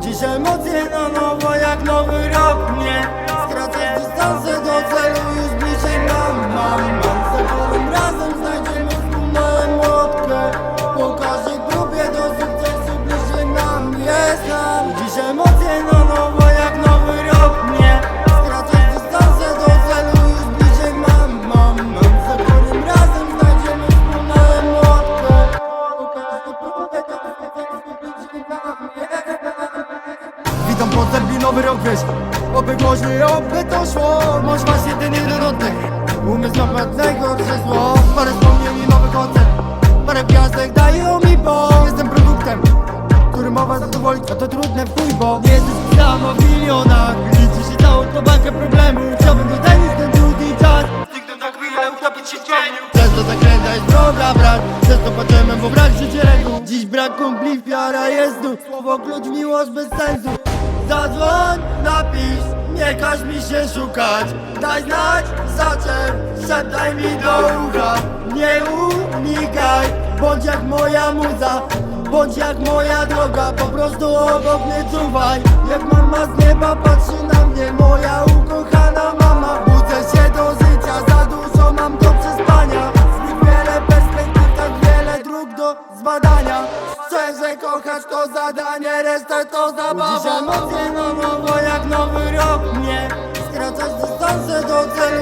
Dziś emocje na nowo Witam po nowy rok, wiesz. Oby głośniej, oby to szło. Może masz jeden, jeden oddech Umysł pewne najgorsze zło Parę wspomnień i nowy koncert. Parę gwiazdek dają mi bo Jestem produktem który ma was zadowolić, a to trudne w bo Nie jesteś sam o milionach. Liczy się całą tą bankę problemów Chciałbym już ten trud i czas. Zniknąć na chwilę, utopić się w cieniu. Często zakręta jest droga, brak Często płaczemy, bo brak życie ręku Dziś brak kumpli, wiara jest tu Słowo klucz, miłość bez sensu Zadzwoń, napisz, nie każ mi się szukać. Daj znać, zaczep, szeptaj mi do ucha. Nie unikaj, bądź jak moja muza Bądź jak moja droga, po prostu obok mnie czuwaj. Jak mama z nieba patrzy na mnie, moja kochać to zadanie, reszta to zabawa. Dziś emocje na nowo jak nowy rok mnie Skracasz dystansę do celu.